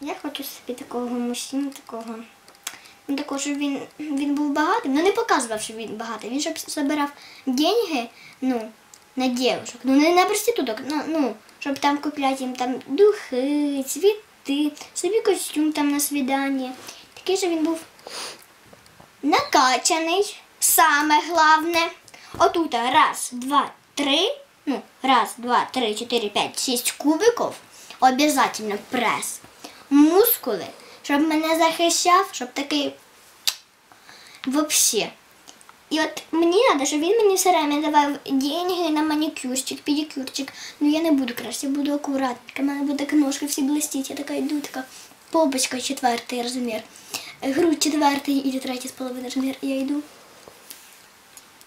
Я хочу собі такого мужчину, такого. Ну, такого, щоб він, він був багатим. Ну не показував, що він багатий. Він щоб збирав деньги, ну, на дівчинок. Ну не на проституток, ну, ну, щоб там купляти їм там духи, цвіти, собі костюм там на свідання. Такий, щоб він був накачаний, саме головне. Отут раз, два, три. Ну, раз, два, три, чотири, п'ять, шість кубиків. Обязательно прес. Мускули, щоб мене захищав, щоб такий вообще. І от мені треба, щоб він мені все время давав деньги на манікюрчик, педикюрчик. Ну я не буду краще, я буду акуратненька. У мене буде так ножки всі блистіть, я така йду, така попочка четвертий розмір, грудь четвертий і третій з половиною розмір. Я йду.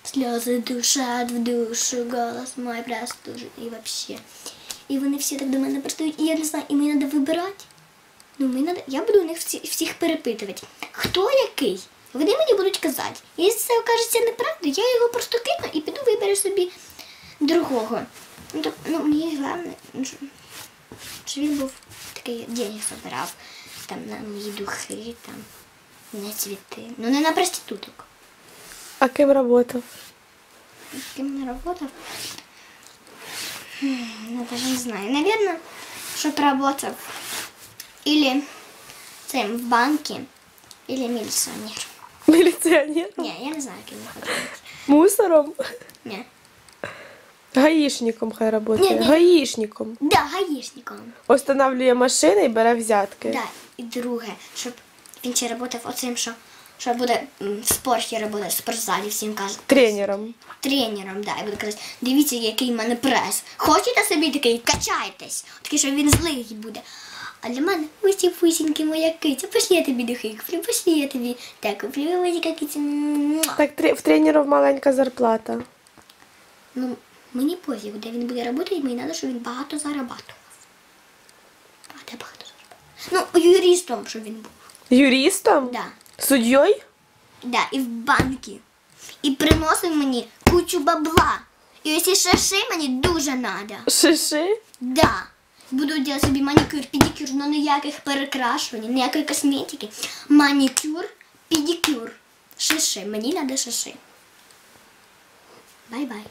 Сльози душать в душу, голос мой простужит і вообще. І вони всі так до мене пристають, і я не знаю, і мені треба вибирати. Ну, мені надо, я буду у них всі, всіх перепитувати. Хто який? Вони мені будуть казати. І Якщо це окажеться неправда, я його просто кину і піду виберу собі другого. Ну, так, ну мені головне, ну, що- він був такий денег збирав, там на мої духи, там, на цвіти. Ну не на проституток. А ким працював? Кем не работал? Хм, Я даже не знаю. Наверное, чтоб работал или цим в банке, или милиционер. Міліціонером? Не, я не знаю, кем я хочу. Мусором? Не. Гаїшником хай працює. Ні, ні. Гаїшником. Да, гаишником. Останавлює машини і бере взятки. Да. І друге, щоб він ще работав оцим, що, що буде м, в спорті работати, в спортзалі всім каже. Тренером. Тренером, да, і буде казати, дивіться, який в мене прес. Хочете собі такий, качайтесь. Такий, що він злий буде. А для мене ці пусіньки моя киця, пошли я тобі духи куплю, пошли я тобі те куплю, киця. Так тре- в тренерів маленька зарплата. Ну, мені пофіг, де він буде працювати, мені треба, щоб він багато зарабатував. А де багато зарабатував? Ну, юристом, щоб він був. Юристом? Да. Суддєю? Да, і в банки. І приносив мені кучу бабла. І ось ці шаши мені дуже надо. Шиши? Да. Буду робити собі манікюр, педикюр, але ніяких перекрашувань, ніякої косметики. Манікюр, педикюр. Шиши. Мені треба шиши. Бай-бай.